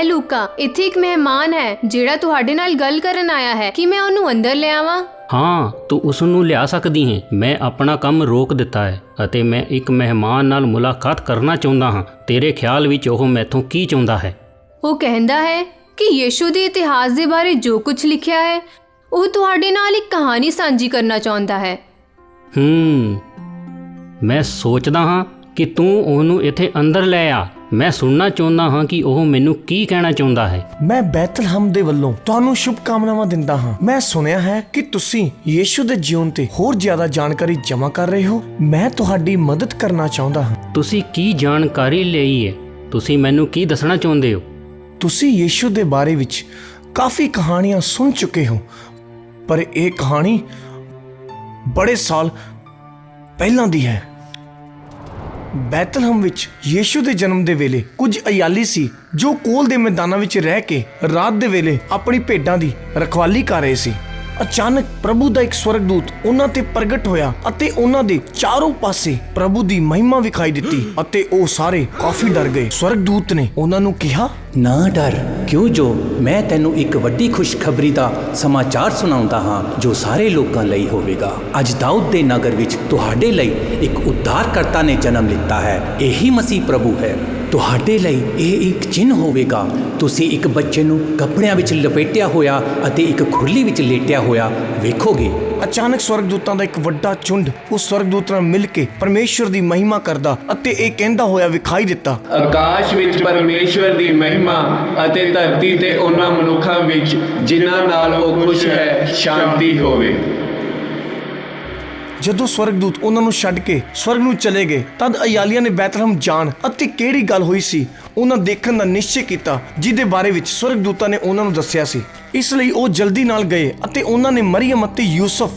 ਹੈ ਲੂਕਾ ਇੱਥੇ ਇੱਕ ਮਹਿਮਾਨ ਹੈ ਜਿਹੜਾ ਤੁਹਾਡੇ ਨਾਲ ਗੱਲ ਕਰਨ ਆਇਆ ਹੈ। ਕਿ ਮੈਂ ਉਹਨੂੰ ਅੰਦਰ ਲੈ ਆਵਾਂ? ਹਾਂ ਤੂੰ ਉਸ ਨੂੰ ਲਿਆ ਸਕਦੀ ਹੈ। ਮੈਂ ਆਪਣਾ ਕੰਮ ਰੋਕ ਦਿੱਤਾ ਹੈ ਅਤੇ ਮੈਂ ਇੱਕ ਮਹਿਮਾਨ ਨਾਲ ਮੁਲਾਕਾਤ ਕਰਨਾ ਚਾਹੁੰਦਾ ਹਾਂ। ਤੇਰੇ ਖਿਆਲ ਵਿੱਚ ਉਹ ਮੈਥੋਂ ਕੀ ਚਾਹੁੰਦਾ ਹੈ? ਉਹ ਕਹਿੰਦਾ ਹੈ ਕਿ ਯੀਸ਼ੂ ਦੇ ਇਤਿਹਾਸ ਦੇ ਬਾਰੇ ਜੋ ਕੁਝ ਲਿਖਿਆ ਹੈ ਉਹ ਤੁਹਾਡੇ ਨਾਲ ਇੱਕ ਕਹਾਣੀ ਸਾਂਝੀ ਕਰਨਾ ਚਾਹੁੰਦਾ ਹੈ। ਹੂੰ। ਮੈਂ ਸੋਚਦਾ ਹਾਂ ਕਿ ਤੂੰ ਉਹਨੂੰ ਇੱਥੇ ਅੰਦਰ ਲੈ ਆ। ਮੈਂ ਸੁਣਨਾ ਚਾਹੁੰਦਾ ਹਾਂ ਕਿ ਉਹ ਮੈਨੂੰ ਕੀ ਕਹਿਣਾ ਚਾਹੁੰਦਾ ਹੈ। ਮੈਂ ਬੈਤਲਹਮ ਦੇ ਵੱਲੋਂ ਤੁਹਾਨੂੰ ਸ਼ੁਭ ਕਾਮਨਾਵਾਂ ਦਿੰਦਾ ਹਾਂ। ਮੈਂ ਸੁਣਿਆ ਹੈ ਕਿ ਤੁਸੀਂ ਯੀਸ਼ੂ ਦੇ ਜੀਵਨ ਤੇ ਹੋਰ ਜ਼ਿਆਦਾ ਜਾਣਕਾਰੀ ਜਮ੍ਹਾਂ ਕਰ ਰਹੇ ਹੋ। ਮੈਂ ਤੁਹਾਡੀ ਮਦਦ ਕਰਨਾ ਚਾਹੁੰਦਾ ਹਾਂ। ਤੁਸੀਂ ਕੀ ਜਾਣਕਾਰੀ ਲਈ ਹੈ? ਤੁਸੀਂ ਮੈਨੂੰ ਕੀ ਦੱਸਣਾ ਚਾਹੁੰਦੇ ਹੋ? ਤੁਸੀਂ ਯੀਸ਼ੂ ਦੇ ਬਾਰੇ ਵਿੱਚ ਕਾਫੀ ਕਹਾਣੀਆਂ ਸੁਣ ਚੁੱਕੇ ਹੋ। ਪਰ ਇਹ ਕਹਾਣੀ ਬੜੇ ਸਾਲ ਪਹਿਲਾਂ ਦੀ ਹੈ। ਬੈਤਲਹਮ ਵਿੱਚ ਯੀਸ਼ੂ ਦੇ ਜਨਮ ਦੇ ਵੇਲੇ ਕੁਝ ਅਯਾਲੀ ਸੀ ਜੋ ਕੋਲ ਦੇ ਮੈਦਾਨਾਂ ਵਿੱਚ ਰਹਿ ਕੇ ਰਾਤ ਦੇ ਵੇਲੇ ਆਪਣੀ ਭੇਡਾਂ ਦੀ ਰਖਵਾਲੀ ਕਰ ਰਹੇ ਸੀ। ਅਚਾਨਕ ਪ੍ਰਭੂ ਦਾ ਇੱਕ ਸਵਰਗਦੂਤ ਉਹਨਾਂ ਤੇ ਪ੍ਰਗਟ ਹੋਇਆ ਅਤੇ ਉਹਨਾਂ ਦੇ ਚਾਰੋਂ ਪਾਸੇ ਪ੍ਰਭੂ ਦੀ ਮਹਿਮਾ ਵਿਖਾਈ ਦਿੱਤੀ ਅਤੇ ਉਹ ਸਾਰੇ ਕਾਫੀ ਡਰ ਗਏ। ਸਵਰਗਦੂਤ ਨੇ ਉਹਨਾਂ ਨੂੰ ਕਿਹਾ ਨਾ ਡਰ ਕਿਉਂ ਜੋ? ਮੈਂ ਤੈਨੂੰ ਇੱਕ ਵੱਡੀ ਖੁਸ਼ਖਬਰੀ ਦਾ ਸਮਾਚਾਰ ਸੁਣਾਉਂਦਾ ਹਾਂ ਜੋ ਸਾਰੇ ਲੋਕਾਂ ਲਈ ਹੋਵੇਗਾ। ਅੱਜ ਦਾਊਦ ਦੇ ਨਗਰ ਵਿੱਚ ਤੁਹਾਡੇ ਲਈ ਇੱਕ ਉद्धारਕਰਤਾ ਨੇ ਜਨਮ ਲਿੱਤਾ ਹੈ। ਇਹੀ ਮਸੀਹ ਪ੍ਰਭੂ ਹੈ। ਤੁਹਾਡੇ ਲਈ ਇਹ ਇੱਕ ਚਿੰਨ ਹੋਵੇਗਾ। ਤੁਸੀਂ ਇੱਕ ਬੱਚੇ ਨੂੰ ਕੱਪੜਿਆਂ ਵਿੱਚ ਲਪੇਟਿਆ ਹੋਇਆ ਅਤੇ ਇੱਕ ਖੁਰਲੀ ਵਿੱਚ ਲੇਟਿਆ ਹੋਇਆ ਵੇਖੋਗੇ। ਅਚਾਨਕ ਸਵਰਗਦੂਤਾਂ ਦਾ ਇੱਕ ਵੱਡਾ ਚੁੰਡ ਉਸ ਸਵਰਗਦੂਤ ਨਾਲ ਮਿਲ ਕੇ ਪਰਮੇਸ਼ਵਰ ਦੀ ਮਹਿਮਾ ਕਰਦਾ ਅਤੇ ਇਹ ਕਹਿੰਦਾ ਹੋਇਆ ਵਿਖਾਈ ਦਿੱਤਾ। ਆਕਾਸ਼ ਵਿੱਚ ਪਰਮੇਸ਼ਵਰ ਦੀ ਅਤੇ ਧਰਤੀ ਤੇ ਉਹਨਾਂ ਮਨੁੱਖਾਂ ਵਿੱਚ ਜਿਨ੍ਹਾਂ ਨਾਲ ਉਹ ਖੁਸ਼ ਹੈ, ਸ਼ਾਂਤੀ ਹੋਵੇ। ਜਦੋਂ ਸਵਰਗਦੂਤ ਉਹਨਾਂ ਨੂੰ ਛੱਡ ਕੇ ਸਵਰਗ ਨੂੰ ਚਲੇ ਗਏ, ਤਦ ਅਯਾਲੀਆ ਨੇ ਬੈਤਲਹਮ ਜਾਣ ਅਤੇ ਕਿਹੜੀ ਗੱਲ ਹੋਈ ਸੀ, ਉਹਨਾਂ ਦੇਖਣ ਦਾ ਨਿਸ਼ਚੈ ਕੀਤਾ, ਜਿਹਦੇ ਬਾਰੇ ਵਿੱਚ ਸਵਰਗਦੂਤਾਂ ਨੇ ਉਹਨਾਂ ਨੂੰ ਦੱਸਿਆ ਸੀ। ਇਸ ਲਈ ਉਹ ਜਲਦੀ ਨਾਲ ਗਏ ਅਤੇ ਉਹਨਾਂ ਨੇ ਮਰੀਮ ਅਤੇ ਯੂਸਫ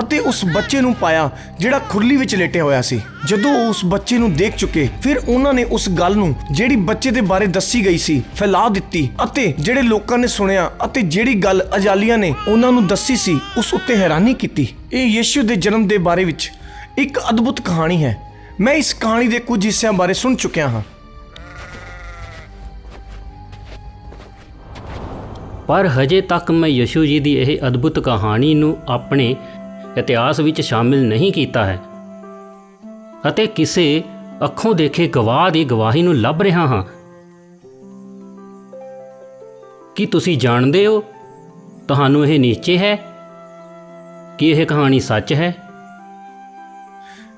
ਅਤੇ ਉਸ ਬੱਚੇ ਨੂੰ ਪਾਇਆ, ਜਿਹੜਾ ਖੁਰਲੀ ਵਿੱਚ ਲੇਟਿਆ ਹੋਇਆ ਸੀ। ਜਦੋਂ ਉਸ ਬੱਚੇ ਨੂੰ ਦੇਖ ਚੁੱਕੇ, ਫਿਰ ਉਹਨਾਂ ਨੇ ਉਸ ਗੱਲ ਨੂੰ, ਜਿਹੜੀ ਬੱਚੇ ਦੇ ਬਾਰੇ ਦੱਸੀ ਗਈ ਸੀ, ਫੈਲਾ ਦਿੱਤੀ ਅਤੇ ਜਿਹੜੇ ਲੋਕਾਂ ਨੇ ਸੁਣਿਆ ਅਤੇ ਜਿਹੜੀ ਗੱਲ ਅਜਾਲੀਆਂ ਨੇ ਉਹਨਾਂ ਨੂੰ ਦੱਸੀ ਸੀ, ਉਸ ਉੱਤੇ ਹੈਰਾਨੀ ਕੀਤੀ। ਇਹ ਯੀਸ਼ੂ ਦੇ ਜਨਮ ਦੇ ਬਾਰੇ ਵਿੱਚ ਇੱਕ ਅਦਭੁਤ ਕਹਾਣੀ ਹੈ। ਮੈਂ ਇਸ ਕਹਾਣੀ ਦੇ ਕੁਝ ਹਿੱਸਿਆਂ ਬਾਰੇ ਸੁਣ ਚੁੱਕਿਆ ਹਾਂ। ਪਰ ਹਜੇ ਤੱਕ ਮੈਂ ਯਸ਼ੂ ਜੀ ਦੀ ਇਹ ਅਦਭੁਤ ਕਹਾਣੀ ਨੂੰ ਆਪਣੇ ਇਤਿਹਾਸ ਵਿੱਚ ਸ਼ਾਮਿਲ ਨਹੀਂ ਕੀਤਾ ਹੈ। ਅਤੇ ਕਿਸੇ ਅੱਖੋਂ ਦੇਖੇ ਗਵਾਹ ਦੀ ਗਵਾਹੀ ਨੂੰ ਲੱਭ ਰਿਹਾ ਹਾਂ। ਕੀ ਤੁਸੀਂ ਜਾਣਦੇ ਹੋ ਤੁਹਾਨੂੰ ਇਹ ਨਿਸ਼ਚੈ ਹੈ ਕਿ ਇਹ ਕਹਾਣੀ ਸੱਚ ਹੈ?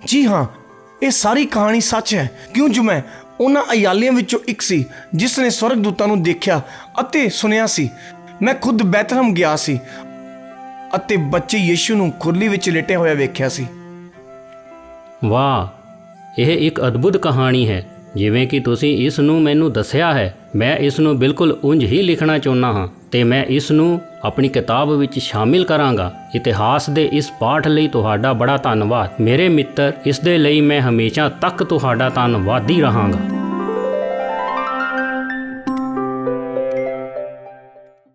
ਜੀ ਹਾਂ, ਇਹ ਸਾਰੀ ਕਹਾਣੀ ਸੱਚ ਹੈ। ਕਿਉਂ ਜੋ ਮੈਂ ਉਹਨਾਂ ਅਯਾਲੀਆਂ ਵਿੱਚੋਂ ਇੱਕ ਸੀ, ਜਿਸ ਨੇ ਸਵਰਗਦੂਤਾਂ ਨੂੰ ਦੇਖਿਆ ਅਤੇ ਸੁਨਿਆ ਸੀ। ਮੈਂ ਖੁਦ ਬੈਤਲਹਮ ਗਿਆ ਸੀ ਅਤੇ ਬੱਚੇ ਯੀਸ਼ੂ ਨੂੰ ਖੁਰਲੀ ਵਿੱਚ ਲੇਟੇ ਹੋਇਆ ਵੇਖਿਆ ਸੀ। ਵਾਹ, ਇਹ ਇੱਕ ਅਦਭੁਤ ਕਹਾਣੀ ਹੈ, ਜਿਵੇਂ ਕਿ ਤੁਸੀਂ ਇਸ ਨੂੰ ਮੈਨੂੰ ਦੱਸਿਆ ਹੈ, ਮੈਂ ਇਸ ਨੂੰ ਬਿਲਕੁਲ ਉਂਝ ਹੀ ਲਿਖਣਾ ਚਾਹੁੰਦਾ ਹਾਂ, ਤੇ ਮੈਂ ਇਸ ਨੂੰ ਆਪਣੀ ਕਿਤਾਬ ਵਿੱਚ ਸ਼ਾਮਿਲ ਕਰਾਂਗਾ। ਇਤਿਹਾਸ ਦੇ ਇਸ ਪਾਠ ਲਈ ਤੁਹਾਡਾ ਬੜਾ ਧੰਨਵਾਦ। ਮੇਰੇ ਮਿੱਤਰ, ਇਸ ਦੇ ਲਈ ਮੈਂ ਹਮੇਸ਼ਾ ਤੱਕ ਤੁਹਾਡਾ ਧੰਨਵਾਦੀ ਰਹਾਂਗਾ।